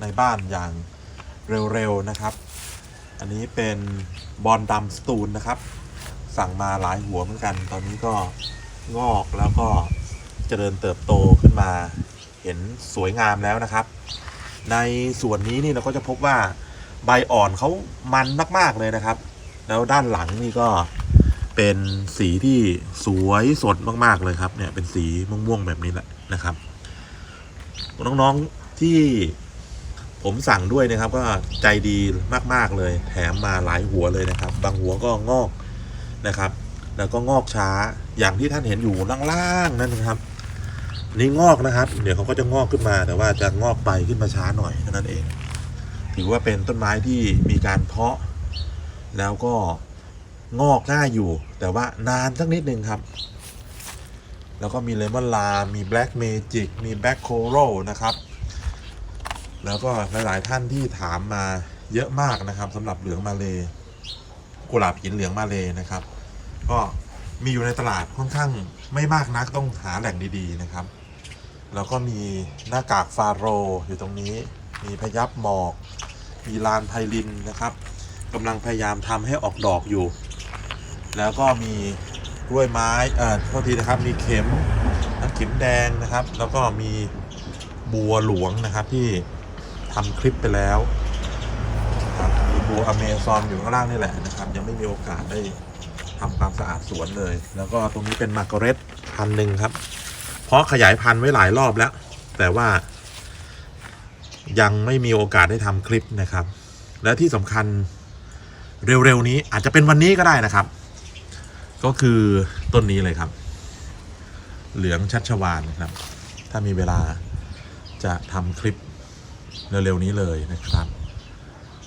ในบ้านอย่างเร็วๆนะครับ อันนี้เป็นบอลดำสตูลนะครับ สั่งมาหลายหัวเหมือนกัน ตอนนี้ก็งอกแล้วก็เจริญเติบโตขึ้นมา เห็นสวยงามแล้วนะครับ ในส่วนนี้นี่เราก็จะพบว่าใบอ่อนเขามันมากๆเลยนะครับ แล้วด้านหลังนี่ก็เป็นสีที่สวยสดมากๆเลยครับ เนี่ยเป็นสีม่วงๆแบบนี้แหละนะครับ น้องๆที่ ผมสั่งด้วยนะครับ ก็ใจดีมาก ๆ เลย แถมมาหลายหัวเลยนะครับ บางหัวก็งอกนะครับ แล้วก็งอกช้าอย่างที่ท่านเห็นอยู่ล่างๆนั่นนะครับนี่งอกนะครับ เดี๋ยวเขาก็จะงอกขึ้นมา แต่ว่าจะงอกไปขึ้นมาช้าหน่อยเท่านั้นเอง ถือว่าเป็นต้นไม้ที่มีการเพาะ แล้วก็งอกง่ายอยู่ แต่ว่านานสักนิดนึงครับ แล้วก็มีเลมอนลา มีแบล็กเมจิก มีแบล็กโคโรนะครับ แล้วก็หลาย ๆ ท่านที่ถามมาเยอะมากนะครับสำหรับเหลืองมาเลกุหลาบหินเหลืองมาเลนะครับ ก็มีอยู่ในตลาดค่อนข้างไม่มากนักต้องหาแหล่งดี ๆ นะครับ แล้วก็มีหน้ากากฟาโรห์อยู่ตรงนี้ มีพยับหมอก มีลานไพลินนะครับกำลังพยายามทำให้ออกดอกอยู่ แล้วก็มีกล้วยไม้เอ่อโทษทีนะครับ มีเข็มน้ำเข็มแดงนะครับ แล้วก็มีบัวหลวงนะครับที่ ทำคลิปไปแล้วครับมีบัวอเมซอนอยู่ข้างล่างนี่แหละนะครับ ยังไม่มีโอกาสได้ทำความสะอาดสวนเลย แล้วก็ตรงนี้เป็นมาร์กาเร็ตพันหนึ่งครับ เพราะขยายพันธุ์ไว้หลายรอบแล้ว แต่ว่า ยังไม่มีโอกาสได้ทำคลิปนะครับ และที่สำคัญเร็วๆนี้อาจจะเป็นวันนี้ก็ได้นะครับ ก็คือต้นนี้เลยครับ เหลืองชัชวานนะครับ ถ้ามีเวลาจะทำคลิป เร็วๆนี้เลยนะครับ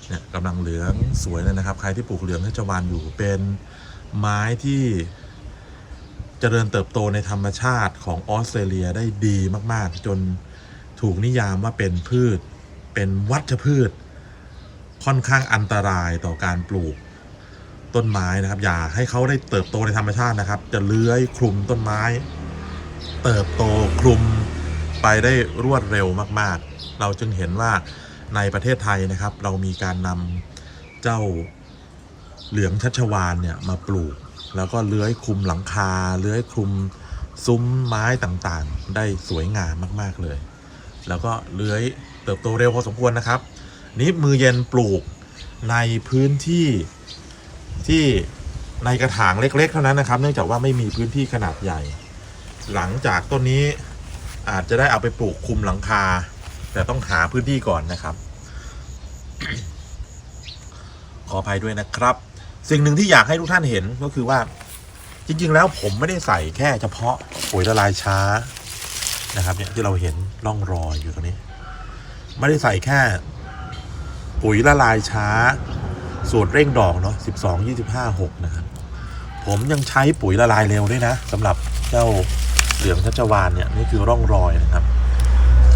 เนี่ยกำลังเหลืองสวยเลยนะครับ ใครที่ปลูกเหลืองชัชวานอยู่เป็นไม้ที่เจริญเติบโตในธรรมชาติของออสเตรเลียได้ดีมากๆ จนถูกนิยามว่าเป็นพืช เป็นวัชพืช ค่อนข้างอันตรายต่อการปลูกต้นไม้นะครับ อย่าให้เขาได้เติบโตในธรรมชาตินะครับ จะเลื้อยคลุมต้นไม้ เติบโตคลุมไปได้รวดเร็วมาก ๆ เราจึงเห็นว่าในประเทศไทยนะครับ เรามีการนำเจ้าเหลืองชัชวานเนี่ยมาปลูก แล้วก็เลื้อยคลุมหลังคา เลื้อยคลุมซุ้มไม้ต่างๆ ได้สวยงามมากๆเลย แล้วก็เลื้อยเติบโตเร็วพอสมควรนะครับ นี้มือเย็นปลูกในพื้นที่ที่ในกระถางเล็ก ๆ เท่านั้นนะครับ เนื่องจากว่าไม่มีพื้นที่ขนาดใหญ่ หลังจากต้นนี้อาจจะได้เอาไปปลูกคุมหลังคา แต่ต้องหาพื้นที่ก่อนนะครับ ขออภัยด้วยนะครับ สิ่งหนึ่งที่อยากให้ทุกท่านเห็นก็คือว่า จริง ๆ แล้วผมไม่ได้ใส่แค่เฉพาะปุ๋ยละลายช้านะครับเนี่ยที่เราเห็นร่องรอยอยู่ตรงนี้ ไม่ได้ใส่แค่ ปุ๋ยละลายช้า สูตรเร่งดอกเนาะ12 25 6นะครับผมยังใช้ปุ๋ยละลายเร็วด้วยนะสำหรับเจ้าเหลืองชัชวานเนี่ยนี่คือร่องรอยนะครับ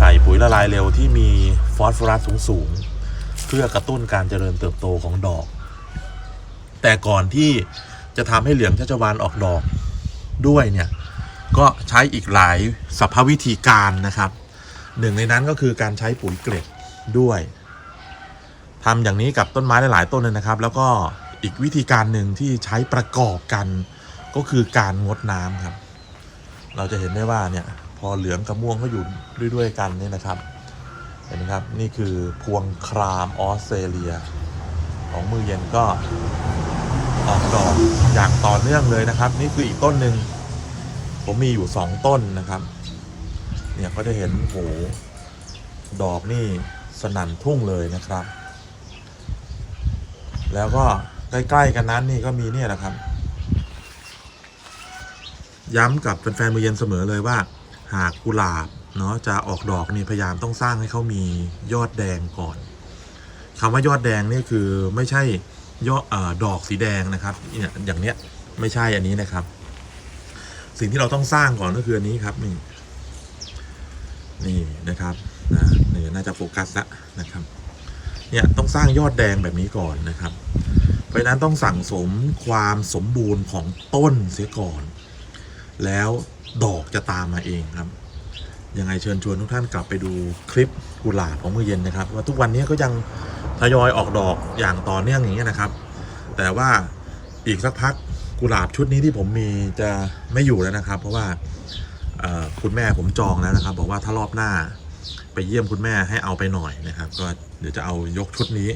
ใส่ปุ๋ยละลายเร็วที่มีฟอสฟอรัสสูงๆเพื่อกระตุ้นการเจริญเติบโตของดอก แต่ก่อนที่จะทำให้เหลืองชัชวานออกดอกด้วยเนี่ยก็ใช้อีกหลายสรรพวิธีการนะครับ หนึ่งในนั้นก็คือการใช้ปุ๋ยเกล็ดด้วยทำอย่างนี้กับต้นไม้หลาย ๆ ต้นเลยนะครับ แล้วก็อีกวิธีการหนึ่งที่ใช้ประกอบกัน ก็คือการงดน้ำครับ เราจะเห็นได้ว่าเนี่ย พอเหลืองกับม่วงเขาอยู่ด้วยๆกันเนี่ยนะครับเห็นไหมครับนี่คือพวงครามออสเตรเลีย ของมือเย็นก็ออกดอกอย่างต่อเนื่องเลยนะครับ นี่คืออีกต้นหนึ่งผมมีอยู่สองต้นนะครับ เนี่ยก็จะเห็นโหดอกนี่สนั่นทุ่งเลยนะครับ แล้วก็ใกล้ๆกันนั้นนี่ก็มีเนี่ยนะครับ ย้ำกับแฟนๆมือเย็นเสมอเลยว่า หากกุหลาบเนาะจะออกดอกนี่พยายามต้องสร้างให้เขามียอดแดงก่อนคำว่ายอดแดงนี่คือไม่ใช่ยอดอดอกสีแดงนะครับเนี่ยอย่างเนี้ยไม่ใช่อันนี้นะครับ สิ่งที่เราต้องสร้างก่อนก็คืออันนี้ครับนี่นี่นะครับนะนี่น่าจะโฟกัสละนะครับเนี่ยต้องสร้างยอดแดงแบบนี้ก่อนนะครับ เพราะนั้นต้องสั่งสมความสมบูรณ์ของต้นเสียก่อน แล้วดอกจะตามมาเองครับ ยังไงเชิญชวนทุกท่านกลับไปดูคลิปกุหลาบของมือเย็นนะครับ ว่าทุกวันนี้ก็ยังทยอยออกดอกอย่างต่อเนื่องอย่างเงี้นะครับ แต่ว่าอีกสักพักกุหลาบชุดนี้ที่ผมมีจะไม่อยู่แล้วนะครับ เพราะว่าคุณแม่ผมจองแล้วนะครับ บอกว่าถ้ารอบหน้าไปเยี่ยมคุณแม่ให้เอาไปหน่อยนะครับ ก็เดี๋ยวจะเอายกชุดนี้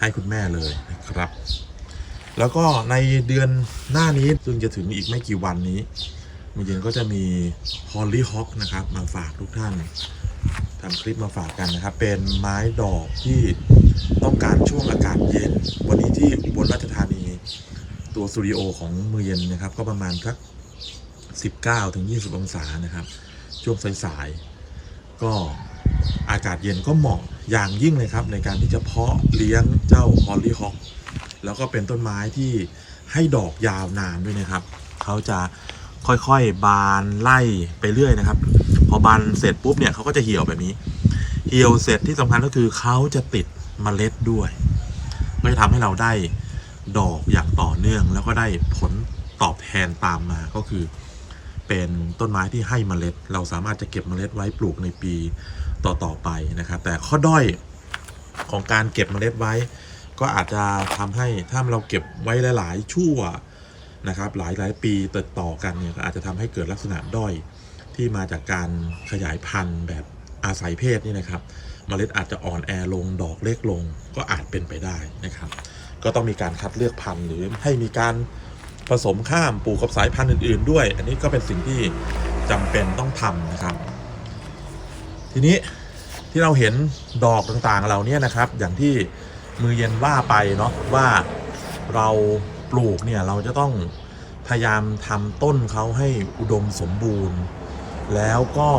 ให้คุณแม่เลยนะครับ แล้วก็ในเดือนหน้านี้ซึ่งจะถึงอีกไม่กี่วันนี้ มือเย็นก็จะมีฮอลลี่ฮอ k นะครับ มาฝากทุกท่านทำคลิปมาฝากกันนะครับ เป็นไม้ดอกที่ต้องการช่วงอากาศเย็น วันนี้ที่อุบลราชธานี ตัวสตูดิโอของมือเย็นนะครับ ก็ประมาณสัก 19ถึง20 องศานะครับ ช่วงสายๆก็อากาศเย็นก็เหมาะอย่างยิ่งเลยครับ ในการที่จะเพาะเลี้ยงเจ้าฮอลลี่ฮอ k แล้วก็เป็นต้นไม้ที่ให้ดอกยาวนานด้วยนะครับ เขาจะ ค่อยๆ บานไล่ไปเรื่อยนะครับ พอบานเสร็จปุ๊บเนี่ยเขาก็จะเหี่ยวแบบนี้ เหี่ยวเสร็จที่สำคัญก็คือเขาจะติดเมล็ดด้วยก็จะทำให้เราได้ดอกอย่างต่อเนื่อง แล้วก็ได้ผลตอบแทนตามมาก็คือ เป็นต้นไม้ที่ให้เมล็ด เราสามารถจะเก็บเมล็ดไว้ปลูกในปีต่อๆไปนะครับ แต่ข้อด้อยของการเก็บเมล็ดไว้ ก็อาจจะทำให้ถ้าเราเก็บไว้หลาย ๆ ชั่ว นะครับหลายหลายปีติดต่อกันเนี่ยก็อาจจะทำให้เกิดลักษณะด้อยที่มาจากการขยายพันธุ์แบบอาศัยเพศนี่นะครับเมล็ดอาจจะอ่อนแอลงดอกเล็กลงก็อาจเป็นไปได้นะครับ ก็ต้องมีการคัดเลือกพันธุ์หรือให้มีการผสมข้ามปลูกกับสายพันธุ์อื่น ๆ ด้วย อันนี้ก็เป็นสิ่งที่จำเป็นต้องทำนะครับ ทีนี้ที่เราเห็นดอกต่างๆเหล่านี้นะครับ อย่างที่มือเย็นว่าไปเนาะว่าเรา ปลูกเนี่ยเราจะต้องพยายามทำต้นเขาให้อุดมสมบูรณ์ แล้วก็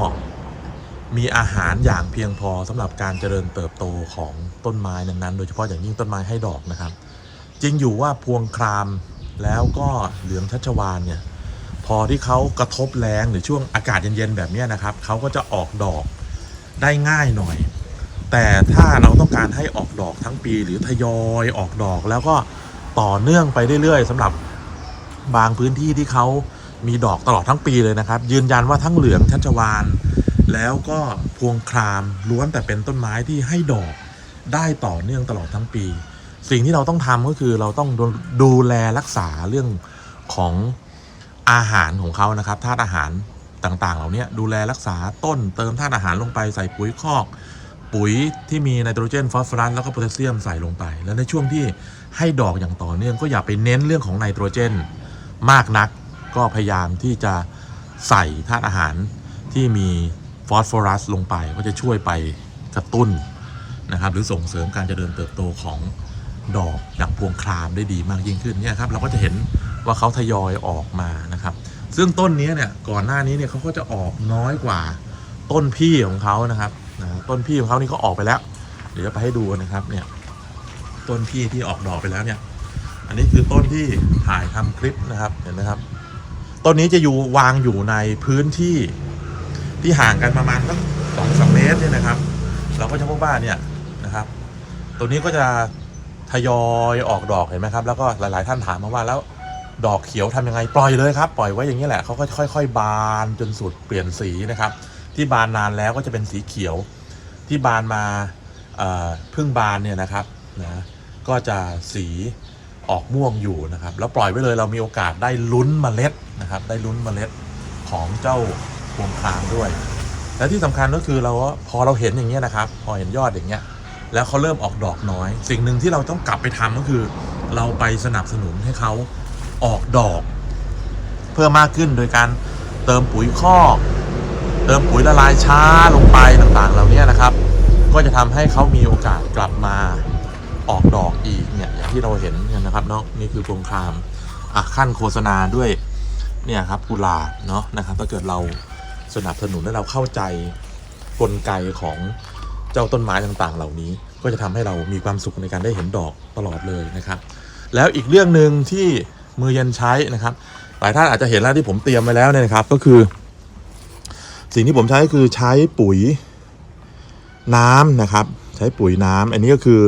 มีอาหารอย่างเพียงพอสำหรับการเจริญเติบโตของต้นไม้นั้นๆ โดยเฉพาะอย่างยิ่งต้นไม้ให้ดอกนะครับ จริงอยู่ว่าพวงครามแล้วก็เหลืองชัชวานเนี่ยพอที่เขากระทบแรงหรือช่วงอากาศเย็นๆแบบนี้นะครับเขาก็จะออกดอกได้ง่ายหน่อย แต่ถ้าเราต้องการให้ออกดอกทั้งปีหรือทยอยออกดอกแล้วก็ ต่อเนื่องไปเรื่อยๆสำหรับบางพื้นที่ที่เขามีดอกตลอดทั้งปีเลยนะครับ ยืนยันว่าทั้งเหลืองชัชวาน แล้วก็พวงครามล้วนแต่เป็นต้นไม้ที่ให้ดอกได้ต่อเนื่องตลอดทั้งปี สิ่งที่เราต้องทำก็คือเราต้องดดูแลรักษาเรื่องของอาหารของเขานะครับธาตุอาหารต่างๆ เหล่านี้ดูแลรักษาต้นเติมธาตุอาหารลงไปใส่ปุ๋ยคอก ปุ๋ยที่มีไนโตรเจนฟอสฟอรัสแล้วก็โพแทสเซียมใส่ลงไป แล้วในช่วงที่ ให้ดอกอย่างต่อเนื่องก็อย่าไปเน้นเรื่องของไนโตรเจน มากนักก็พยายามที่จะใส่ธาตุอาหารที่มีฟอสฟอรัสลงไปก็จะช่วยไปกระตุ้นนะครับหรือส่งเสริมการเจริญเติบโตของดอกอย่างพวงครามได้ดีมากยิ่งขึ้นเนี่ยครับเราก็จะเห็นว่าเขาทยอยออกมานะครับ ซึ่งต้นนี้เนี่ยก่อนหน้านี้เนี่ยเขาก็จะออกน้อยกว่าต้นพี่ของเขานะครับนะต้นพี่ของเขานี่เขาออกไปแล้ว เดี๋ยวจะไปให้ดูนะครับเนี่ย ต้นพี่ที่ออกดอกไปแล้วเนี่ย อันนี้คือต้นที่ถ่ายทำคลิปนะครับเห็นไหมครับ ต้นนี้จะอยู่วางอยู่ในพื้นที่ที่ห่างกันประมาณสักสองสามเมตรเนี่ยนะครับ เราก็จะพบว่าเนี่ยนะครับ ตัวนี้ก็จะทยอยออกดอกเห็นไหมครับ แล้วก็หลาย ๆ ท่านถามมาว่าแล้วดอกเขียวทำยังไงปล่อยเลยครับ ปล่อยไว้อย่างนี้แหละเขาก็ค่อย ๆ บานจนสุดเปลี่ยนสีนะครับ ที่บานนานแล้วก็จะเป็นสีเขียว ที่บานมาเพิ่งบานเนี่ยนะครับนะ ก็จะสีออกม่วงอยู่นะครับ แล้วปล่อยไว้เลยเรามีโอกาสได้ลุ้นเมล็ดนะครับ ได้ลุ้นเมล็ดของเจ้าพวงครามด้วย และที่สำคัญก็คือเราพอเราเห็นอย่างเงี้ยนะครับ พอเห็นยอดอย่างเงี้ย แล้วเขาเริ่มออกดอกน้อย สิ่งหนึ่งที่เราต้องกลับไปทำก็คือ เราไปสนับสนุนให้เขาออกดอก เพิ่มมากขึ้นโดยการเติมปุ๋ยคอกเติมปุ๋ยละลายช้าลงไปต่างๆ เหล่านี้นะครับ ก็จะทำให้เขามีโอกาสกลับมา ออกดอกอีกเนี่ยอย่างที่เราเห็นเนี่ยนะครับเนาะนี่คือพวงครามอะขั้นโฆษณาด้วยเนี่ยครับกุหลาบเนาะนะครับถ้าเกิดเราสนับสนุนและเราเข้าใจกลไกของเจ้าต้นไม้ต่างๆ เหล่านี้ ก็จะทำให้เรามีความสุขในการได้เห็นดอกตลอดเลยนะครับ แล้วอีกเรื่องหนึ่งที่มือเย็นใช้นะครับ หลายท่านอาจจะเห็นแล้วที่ผมเตรียมไว้แล้วเนี่ยนะครับก็คือ สิ่งที่ผมใช้ก็คือใช้ปุ๋ยน้ำนะครับ ใช้ปุ๋ยน้ำอันนี้ก็คือ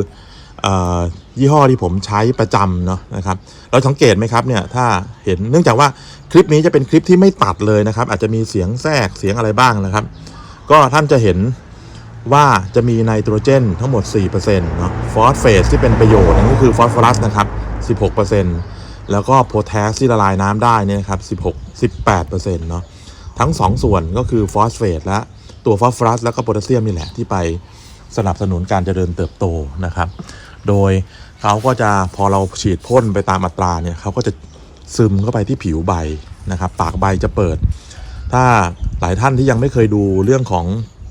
ยี่ห้อที่ผมใช้ประจำเนาะนะครับเราสังเกตไหมครับเนี่ยถ้าเห็นเนื่องจากว่าคลิปนี้จะเป็นคลิปที่ไม่ตัดเลยนะครับ อาจจะมีเสียงแทรกเสียงอะไรบ้างนะครับ ก็ท่านจะเห็นว่าจะมีไนโตรเจนทั้งหมด 4%เนาะฟอสเฟตที่เป็นประโยชน์นั่นก็คือฟอสฟอรัสนะครับ 16%แล้วก็โพแทสที่ละลายน้ำได้เนี่ยนะครับ16 18%เนาะทั้ง 2 ส่วนก็คือฟอสเฟตและตัวฟอสฟอรัสแล้วก็โพแทสเซียมนี่แหละที่ไปสนับสนุนการเจริญเติบโตนะครับ โดยเขาก็จะพอเราฉีดพ่นไปตามอัตราเนี่ยเขาก็จะซึมเข้าไปที่ผิวใบนะครับปากใบจะเปิด ถ้าหลายท่านที่ยังไม่เคยดูเรื่องของ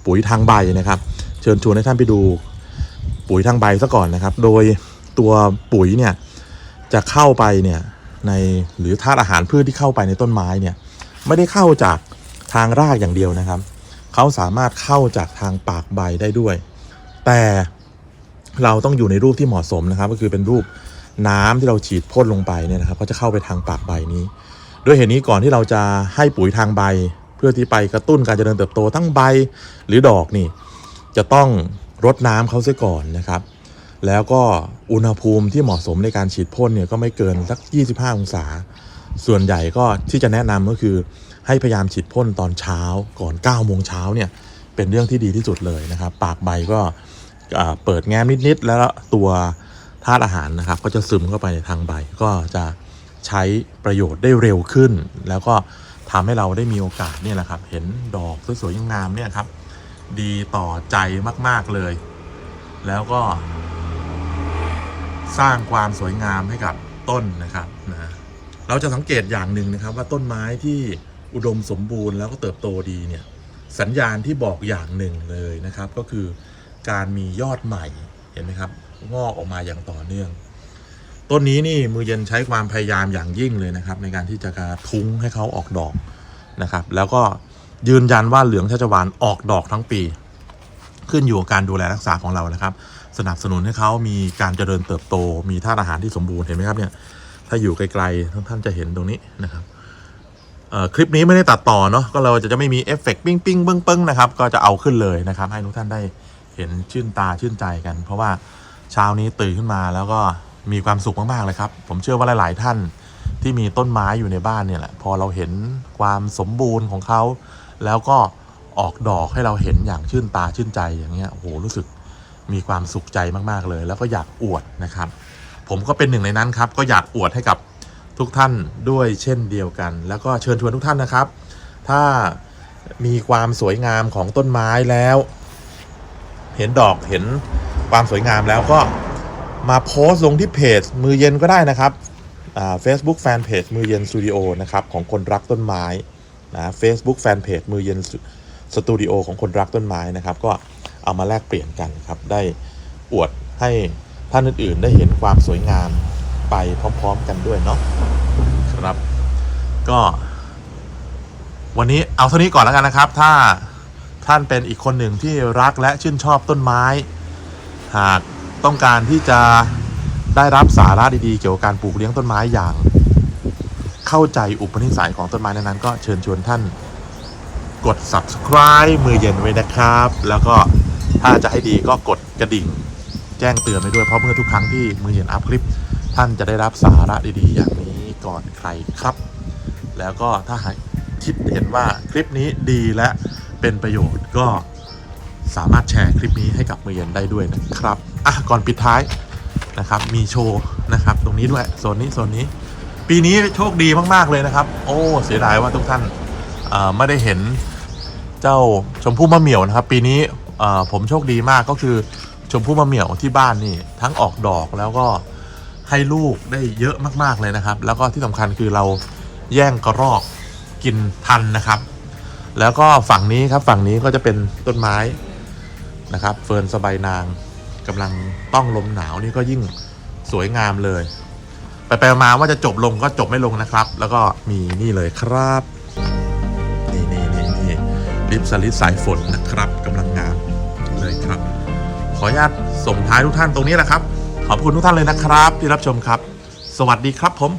ปุ๋ยทางใบนะครับ เชิญชวนให้ท่านไปดูปุ๋ยทางใบซะก่อนนะครับ โดยตัวปุ๋ยเนี่ยจะเข้าไปเนี่ยในหรือธาตุอาหารพืชที่เข้าไปในต้นไม้เนี่ยไม่ได้เข้าจากทางรากอย่างเดียวนะครับ เขาสามารถเข้าจากทางปากใบได้ด้วย แต่ เราต้องอยู่ในรูปที่เหมาะสมนะครับ ก็คือเป็นรูปน้ำที่เราฉีดพ่นลงไปเนี่ยนะครับก็จะเข้าไปทางปากใบนี้ ด้วยเหตุนี้ก่อนที่เราจะให้ปุ๋ยทางใบ เพื่อที่ไปกระตุ้นการเจริญเติบโตทั้งใบหรือดอกนี่ จะต้องรดน้ำเขาเสียก่อนนะครับ แล้วก็อุณหภูมิที่เหมาะสมในการฉีดพ่นเนี่ยก็ไม่เกินสัก 25 องศา ส่วนใหญ่ก็ที่จะแนะนำก็คือ ให้พยายามฉีดพ่นตอนเช้าก่อน9โมงเช้าเนี่ยเป็นเรื่องที่ดีที่สุดเลยนะครับ ปากใบก็ เปิดแง้มนิดๆแล้วตัวธาตุอาหารนะครับ ก็จะซึมเข้าไปในทางใบ ก็จะใช้ประโยชน์ได้เร็วขึ้น แล้วก็ทำให้เราได้มีโอกาสเนี่ยแหละครับ เห็นดอกสวยๆงามเนี่ยครับ ดีต่อใจมากๆเลย แล้วก็ สร้างความสวยงามให้กับต้นนะครับนะเราจะสังเกตอย่างหนึ่งนะครับ ว่าต้นไม้ที่อุดมสมบูรณ์แล้วก็เติบโตดีเนี่ย สัญญาณที่บอกอย่างหนึ่งเลยนะครับ ก็คือ การมียอดใหม่เห็นไหมครับ งอกออกมาอย่างต่อเนื่อง ต้นนี้นี่มือเย็นใช้ความพยายามอย่างยิ่งเลยนะครับ ในการที่จะกระทุ้งให้เขาออกดอกนะครับ แล้วก็ยืนยันว่าเหลืองชัชวานออกดอกทั้งปี ขึ้นอยู่กับการดูแลรักษาของเรานะครับ สนับสนุนให้เขามีการเจริญเติบโต มีธาตุอาหารที่สมบูรณ์เห็นไหมครับเนี่ยถ้าอยู่ไกลๆท่านจะเห็นตรงนี้นะครับคลิปนี้ไม่ได้ตัดต่อเนาะก็เราจะไม่มีเอฟเฟกต์ปิ้งปิ้งเบิ้งเบิ้งนะครับ ก็จะเอาขึ้นเลยนะครับ ให้ทุกท่านได้ เห็นชื่นตาชื่นใจกัน เพราะว่าเช้านี้ตื่นขึ้นมาแล้วก็มีความสุขมากๆเลยครับ ผมเชื่อว่าหลาย ๆ ท่านที่มีต้นไม้อยู่ในบ้านเนี่ยแหละพอเราเห็นความสมบูรณ์ของเขา แล้วก็ออกดอกให้เราเห็นอย่างชื่นตาชื่นใจอย่างเงี้ยโอ้โหรู้สึกมีความสุขใจมากๆเลย แล้วก็อยากอวดนะครับ ผมก็เป็นหนึ่งในนั้นครับ ก็อยากอวดให้กับทุกท่านด้วยเช่นเดียวกัน แล้วก็เชิญชวนทุกท่านนะครับ ถ้ามีความสวยงามของต้นไม้แล้ว เห็นดอกเห็นความสวยงามแล้วก็มาโพสต์ลงที่เพจมือเย็นก็ได้นะครับเฟซบุ๊กแฟนเพจมือเย็นสตูดิโอนะครับของคนรักต้นไม้นะเฟซบุ๊กแฟนเพจมือเย็นสตูดิโอของคนรักต้นไม้นะครับ ก็เอามาแลกเปลี่ยนกันครับ ได้อวดให้ท่านอื่นๆ ได้เห็นความสวยงามไปพร้อม ๆ กันด้วยเนาะครับ ก็ วันนี้เอาเท่านี้ก่อนแล้วกันนะครับ ถ้า ท่านเป็นอีกคนหนึ่งที่รักและชื่นชอบต้นไม้ หากต้องการที่จะได้รับสาระดีๆ เกี่ยวกับการปลูกเลี้ยงต้นไม้อย่าง เข้าใจอุปนิสัยของต้นไม้นั้นๆ ก็เชิญชวนท่านกด subscribe มือเย็นไว้นะครับ แล้วก็ถ้าจะให้ดีก็กดกระดิ่ง แจ้งเตือนไปด้วยเพราะเมื่อทุกครั้งที่มือเย็นอัพคลิป ท่านจะได้รับสาระดีๆ อย่างนี้ก่อนใครครับ แล้วก็ถ้าคิดเห็นว่าคลิปนี้ดีและ เป็นประโยชน์ก็สามารถแชร์คลิปนี้ให้กับมือเย็นได้ด้วยนะครับ อะ ก่อนปิดท้ายนะครับ มีโชว์นะครับ ตรงนี้ด้วยโซนนี้โซนนี้ ปีนี้โชคดีมาก ๆ เลยนะครับ โอ้ เสียดายว่าทุกท่านไม่ได้เห็นเจ้าชมพู่มะเหมี่ยวนะครับ ปีนี้ผมโชคดีมากก็คือชมพู่มะเหมี่ยวที่บ้านนี่ทั้งออกดอกแล้วก็ให้ลูกได้เยอะมากๆเลยนะครับ แล้วก็ที่สำคัญคือเราแย่งกระรอกกินทันนะครับ แล้วก็ฝั่งนี้ครับฝั่งนี้ก็จะเป็นต้นไม้นะครับ เฟิร์นสบายนางกำลังต้องลมหนาวนี่ก็ยิ่งสวยงามเลย ไปไปมาว่าจะจบลงก็จบไม่ลงนะครับ แล้วก็มีนี่เลยครับ นี่นี่นี่นี่ลิปสลิดสายฝนนะครับกำลังงามเลยครับ ขออนุญาตส่งท้ายทุกท่านตรงนี้แหละครับ ขอบคุณทุกท่านเลยนะครับ ที่รับชมครับ สวัสดีครับผม